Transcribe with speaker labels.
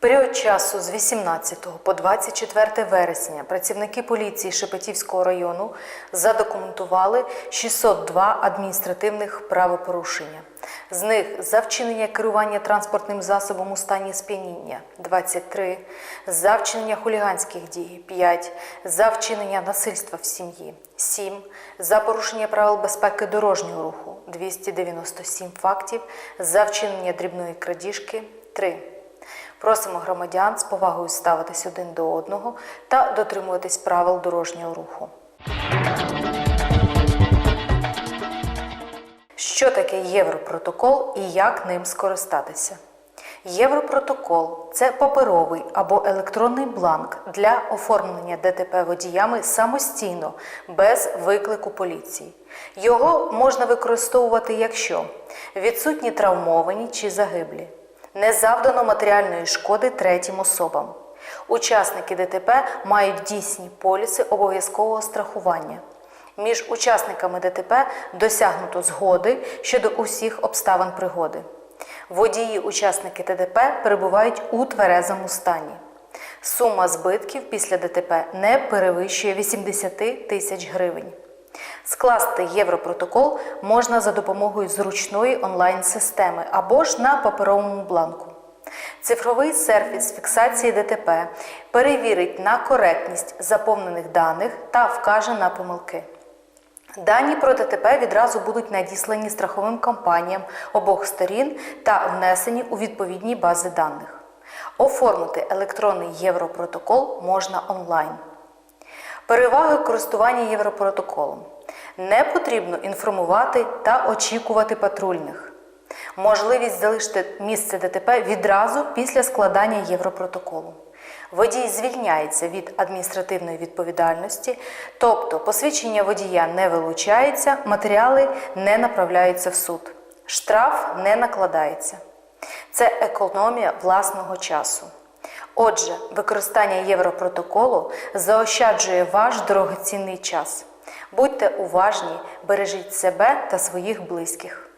Speaker 1: період часу з 18 по 24 вересня працівники поліції Шепетівського району задокументували 602 адміністративних правопорушення. З них за вчинення керування транспортним засобом у стані сп'яніння 23, за вчинення хуліганських дій 5, за вчинення насильства в сім'ї 7, за порушення правил безпеки дорожнього руху 297 фактів, за вчинення дрібної крадіжки 3. Просимо громадян з повагою ставитись один до одного та дотримуватись правил дорожнього руху. Що таке Європротокол і як ним скористатися? Європротокол це паперовий або електронний бланк для оформлення ДТП водіями самостійно, без виклику поліції. Його можна використовувати, якщо відсутні травмовані чи загиблі, не завдано матеріальної шкоди третім особам. Учасники ДТП мають дійсні поліси обов'язкового страхування. Між учасниками ДТП досягнуто згоди щодо усіх обставин пригоди. Водії учасники ДТП перебувають у тверезому стані. Сума збитків після ДТП не перевищує 80 тисяч гривень. Скласти Європротокол можна за допомогою зручної онлайн-системи або ж на паперовому бланку. Цифровий сервіс фіксації ДТП перевірить на коректність заповнених даних та вкаже на помилки. Дані про ДТП відразу будуть надіслані страховим компаніям обох сторін та внесені у відповідні бази даних. Оформити електронний Європротокол можна онлайн. Переваги користування Європротоколом. Не потрібно інформувати та очікувати патрульних. Можливість залишити місце ДТП відразу після складання Європротоколу. Водій звільняється від адміністративної відповідальності, тобто посвідчення водія не вилучається, матеріали не направляються в суд, штраф не накладається. Це економія власного часу. Отже, використання Європротоколу заощаджує ваш дорогоцінний час. Будьте уважні, бережіть себе та своїх близьких.